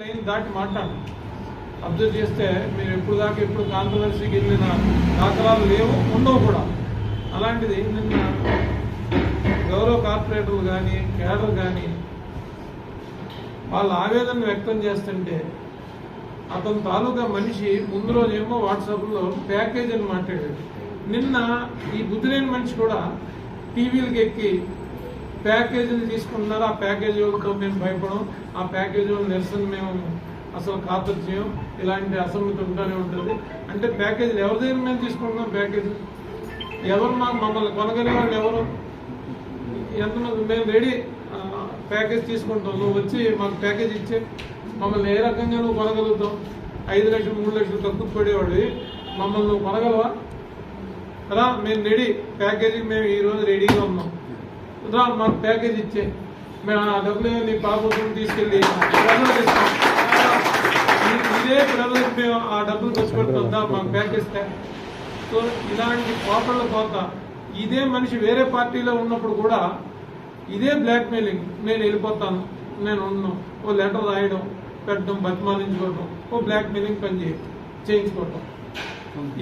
Line దాటి మాట్లాడు. Observe చేస్తే మీరు ఎప్పుడు దాకా ఎప్పుడు కాంట్రవర్సీకి వెళ్ళిన దాఖలాలు లేవు ఉండవు కూడా. అలాంటిది నిన్న గౌరవ కార్పొరేటర్లు కానీ కేడర్ కానీ వాళ్ళ ఆవేదన వ్యక్తం చేస్తుంటే అతని తాలూకా మనిషి ముందు రోజేమో వాట్సాప్లో ప్యాకేజ్ అని మాట్లాడాడు. నిన్న ఈ బుద్ధి లేని మనిషి కూడా టీవీలకు ఎక్కి ప్యాకేజీలు తీసుకుంటున్నారు ఆ ప్యాకేజీలతో మేము భయపడం ఆ ప్యాకేజీల నిరసన మేము అసలు ఖాతరు చేయం ఇలాంటి అసమ్మతి ఉంటూనే ఉంటుంది. అంటే ప్యాకేజీలు ఎవరి దగ్గర మేము తీసుకుంటున్నాం ప్యాకేజీ ఎవరు మాకు మమ్మల్ని కొనగలిగే వాళ్ళు ఎవరు? ఎంతమంది మేము రెడీ ప్యాకేజ్ తీసుకుంటాం. నువ్వు వచ్చి మాకు ప్యాకేజ్ ఇచ్చే. మమ్మల్ని ఏ రకంగా నువ్వు కొనగలుగుతావు? ఐదు లక్షలు మూడు లక్షలు తక్కువ పడేవాడివి. మమ్మల్ని నువ్వు కొనగలవా? రా మేము రెడీ. ప్యాకేజీకి మేము ఈరోజు రెడీగా ఉన్నాం. రా మాకు ప్యాకేజ్ ఇచ్చే. మేము ఆ డబ్బులు నీ పాపం తీసుకెళ్ళి ప్రజలకు ఇస్తాం. ఇదే ప్రజలకు మేము ఆ డబ్బులు ఖర్చు పెడుతుందా మాకు ప్యాకేజ్ సో ఇలాంటి కోపళ్ళ కోత ఇదే మనిషి వేరే పార్టీలో ఉన్నప్పుడు కూడా ఇదే బ్లాక్ మెయిలింగ్ నేను వెళ్ళిపోతాను నేను ఉన్నాను ఓ లెటర్ రాయడం పెట్టడం బతిమాలించుకోవడం ఓ బ్లాక్ మెయిలింగ్ పని చేయ చేయించుకోవటం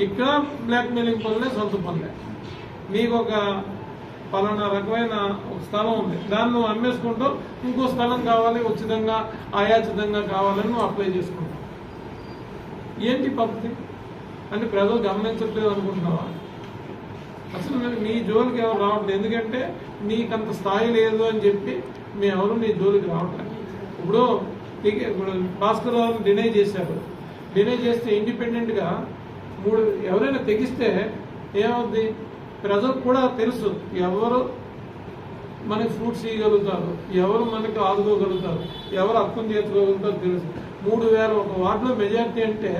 ఇక్కడ బ్లాక్ మెయిలింగ్ పనులే సొంత పనులే. నీకు ఒక పలానా రకమైన స్థలం ఉంది. దాన్ని నువ్వు అమ్మేసుకుంటావు. ఇంకో స్థలం కావాలి ఉచితంగా ఆయాచితంగా కావాలని నువ్వు అప్లై చేసుకుంటావు. ఏంటి పద్ధతి? అని ప్రజలు గమనించట్లేదు అనుకుంటున్నావా? అసలు మీరు నీ జోలికి ఎవరు రావట్లేదు. ఎందుకంటే నీకంత స్థాయి లేదు అని చెప్పి మీ ఎవరు నీ జోలికి రావట్లేదు. ఇప్పుడు టికె- ఇప్పుడు భాస్కర్ రావుని డినై చేశారు. డినై చేస్తే ఇండిపెండెంట్గా మూడు ఎవరైనా తెగిస్తే ఏమవుద్ది? ప్రజలకు కూడా తెలుసు ఎవరు మనకి ఫ్రూట్స్ ఇవ్వగలుగుతారు ఎవరు మనకి ఆదుకోగలుగుతారు ఎవరు హక్కును చేర్చుకోగలుగుతారో తెలుసు. మూడు వేల ఒక వార్డులో మెజార్టీ అంటే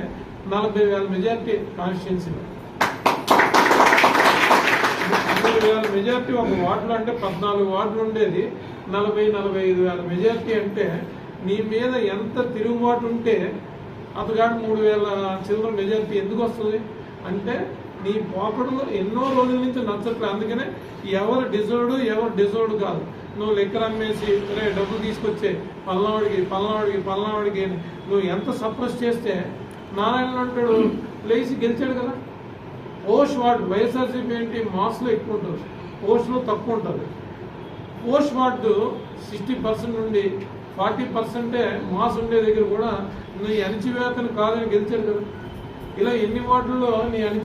నలభై వేల మెజార్టీ కాన్స్టిట్యున్సీలో మూడు వేల మెజార్టీ ఒక వార్డులో అంటే పద్నాలుగు వార్డులు ఉండేది. నలభై నలభై ఐదు వేల మెజార్టీ అంటే నీ మీద ఎంత తిరుగుబాటు ఉంటే అతగాడు మూడు వేల చిల్లర మెజార్టీ ఎందుకు వస్తుంది? అంటే నీ పోకడు ఎన్నో రోజుల నుంచి నచ్చట్లేదు అందుకనే ఎవరు డిజర్వ్డ్ ఎవరు డిజర్వ్డ్ కాదు. నువ్వు లెక్కలు అమ్మేసి రే డబ్బులు తీసుకొచ్చే పల్నావాడికి పల్నావాడికి పల్నావాడికి అని నువ్వు ఎంత సప్రెస్ చేస్తే నారాయణ అంటాడు లేచి గెలిచాడు కదా. పోస్ట్ వార్డ్ వైఎస్ఆర్సీపీ ఏంటి? మాస్లో ఎక్కువ ఉంటుంది. పోస్ట్లో తక్కువ ఉంటుంది. పోస్ట్ వార్డు సిక్స్టీ పర్సెంట్ నుండి ఫార్టీ పర్సెంటే మాస్ ఉండే దగ్గర కూడా నీ అణిచివేతను కాదని గెలిచాడు కదా. ఇలా ఎన్ని వార్డుల్లో నీ అణి